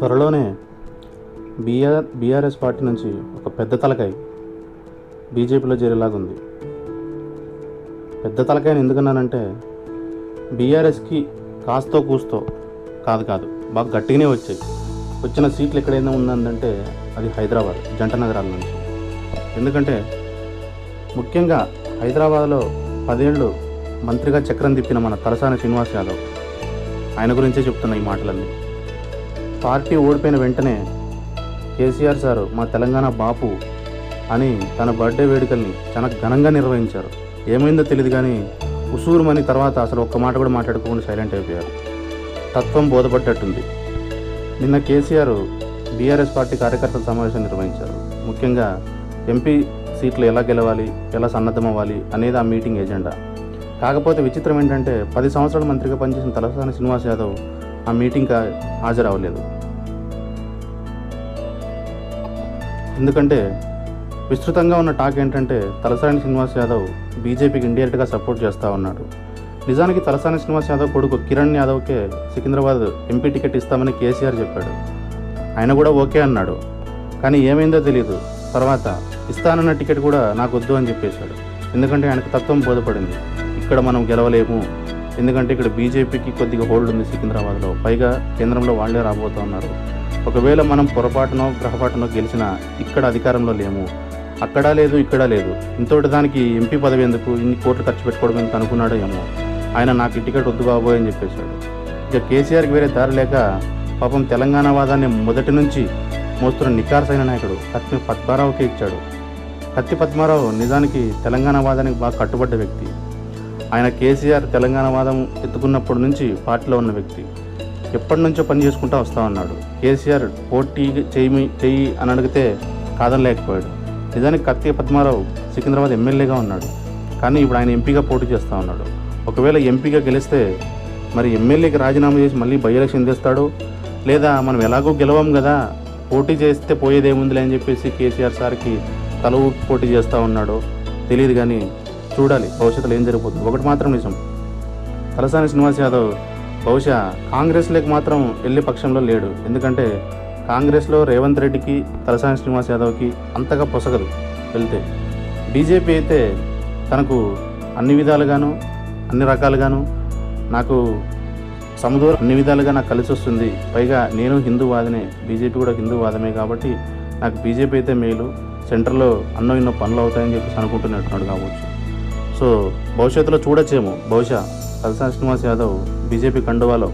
త్వరలోనే BR BRS party నుంచి ఒక పెద్ద తలకాయ బీజేపీలో చేరేలాగుంది. పెద్ద తలకాయని ఎందుకన్నానంటే బీఆర్ఎస్కి కాస్తో కూస్తో కాదు కాదు బాగా గట్టిగానే వచ్చాయి. వచ్చిన సీట్లు ఎక్కడైనా ఉందంటే అది హైదరాబాద్ జంట నగరాల నుంచి. ఎందుకంటే ముఖ్యంగా హైదరాబాద్లో పదేళ్ళు మంత్రిగా చక్రం తిప్పిన మన తలసాని శ్రీనివాస్ యాదవ్ ఆయన గురించే చెప్తున్నాయి ఈ మాటలన్నీ. పార్టీ ఓడిపోయిన వెంటనే కేసీఆర్ సారు మా తెలంగాణ బాపు అని తన బర్త్డే వేడుకల్ని చాలా ఘనంగా నిర్వహించారు. ఏమైందో తెలియదు కానీ ఉసూరుమని తర్వాత అసలు ఒక్క మాట కూడా మాట్లాడుకోకుండా సైలెంట్ అయిపోయారు. తత్వం బోధపడ్డట్టుంది. నిన్న కేసీఆర్ బీఆర్ఎస్ పార్టీ కార్యకర్తల సమావేశం నిర్వహించారు. ముఖ్యంగా ఎంపీ సీట్లు ఎలా గెలవాలి ఎలా సన్నద్ధమవ్వాలి అనేది ఆ మీటింగ్ ఎజెండా. కాకపోతే విచిత్రం ఏంటంటే పది సంవత్సరాల మంత్రిగా పనిచేసిన తలసాని శ్రీనివాస్ యాదవ్ ఆ మీటింగ్కి హాజరవ్వలేదు. ఎందుకంటే విస్తృతంగా ఉన్న టాక్ ఏంటంటే తలసాని శ్రీనివాస్ యాదవ్ బీజేపీకి ఇండైరెక్ట్గా సపోర్ట్ చేస్తూ ఉన్నాడు. నిజానికి తలసాని శ్రీనివాస్ యాదవ్ కొడుకు కిరణ్ యాదవ్కే సికింద్రాబాద్ ఎంపీ టికెట్ ఇస్తామని కేసీఆర్ చెప్పాడు. ఆయన కూడా ఓకే అన్నాడు. కానీ ఏమైందో తెలియదు తర్వాత ఇస్తానన్న టికెట్ కూడా నాకు వద్దు అని చెప్పేశాడు. ఎందుకంటే ఆయనకు తత్వం బోధపడింది. ఇక్కడ మనం గెలవలేము. ఎందుకంటే ఇక్కడ బీజేపీకి కొద్దిగా హోల్డ్ ఉంది సికింద్రాబాద్లో. పైగా కేంద్రంలో వాళ్ళే రాబోతూ ఉన్నారు. ఒకవేళ మనం పొరపాటునో గ్రహపాటునో గెలిచినా ఇక్కడ అధికారంలో లేము. అక్కడ లేదు ఇక్కడ లేదు. ఇంతటి దానికి ఎంపీ పదవి ఎందుకు? ఇన్ని కోట్లు ఖర్చు పెట్టుకోవడం ఎందుకు అనుకున్నాడో ఏమో. ఆయన నాకు టికెట్ వద్దు బాబోయ్ అని చెప్పేశాడు. ఇక కేసీఆర్కి వేరే దారి లేక పాపం తెలంగాణ వాదాన్ని మొదటి నుంచి మోస్తున్న నికార్సైన నాయకుడు కత్తి పద్మారావుకే ఇచ్చాడు. కత్తి పద్మారావు నిజానికి తెలంగాణ వాదానికి బాగా కట్టుబడ్డ వ్యక్తి. ఆయన కేసీఆర్ తెలంగాణ వాదం ఎత్తుకున్నప్పటి నుంచి పార్టీలో ఉన్న వ్యక్తి. ఎప్పటి నుంచో పని చేసుకుంటా వస్తా ఉన్నాడు. కేసీఆర్ పోటీ చేయి చెయ్యి అని అడిగితే కాదనలేకపోయాడు. నిజానికి కత్తి పద్మారావు సికింద్రాబాద్ ఎమ్మెల్యేగా ఉన్నాడు. కానీ ఇప్పుడు ఆయన ఎంపీగా పోటీ చేస్తూ ఉన్నాడు. ఒకవేళ ఎంపీగా గెలిస్తే మరి ఎమ్మెల్యేకి రాజీనామా చేసి మళ్ళీ బై ఎలక్షన్ చేస్తాడు లేదా మనం ఎలాగో గెలవం కదా పోటీ చేస్తే పోయేదేముందిలే అని చెప్పేసి కేసీఆర్ సార్కి తల ఊపి పోటీ చేస్తూ ఉన్నాడు. తెలియదు కానీ చూడాలి. భవిష్యత్తులో ఏం జరిగిపోతుంది? ఒకటి మాత్రం నిజం. తలసాని శ్రీనివాస్ యాదవ్ బహుశా కాంగ్రెస్లోకి మాత్రం వెళ్ళే పక్షంలో లేడు. ఎందుకంటే కాంగ్రెస్లో రేవంత్ రెడ్డికి తలసాని శ్రీనివాస్ యాదవ్కి అంతగా పొసగదు వెళ్తే. బీజేపీ అయితే తనకు అన్ని విధాలుగాను అన్ని రకాలుగాను నాకు సమదూరం అన్ని విధాలుగా నాకు కలిసి వస్తుంది. పైగా నేను హిందూవాదనే బీజేపీ కూడా హిందూవాదమే కాబట్టి నాకు బీజేపీ అయితే మేలు. సెంటర్లో అన్నో ఎన్నో పనులు అవుతాయని చెప్పేసి అనుకుంటున్నట్టున్నాడు కావచ్చు. సో భవిష్యత్తులో చూడొచ్చేమో. బహుశా తలసాని శ్రీనివాస్ యాదవ్ బీజేపీ కండువాలో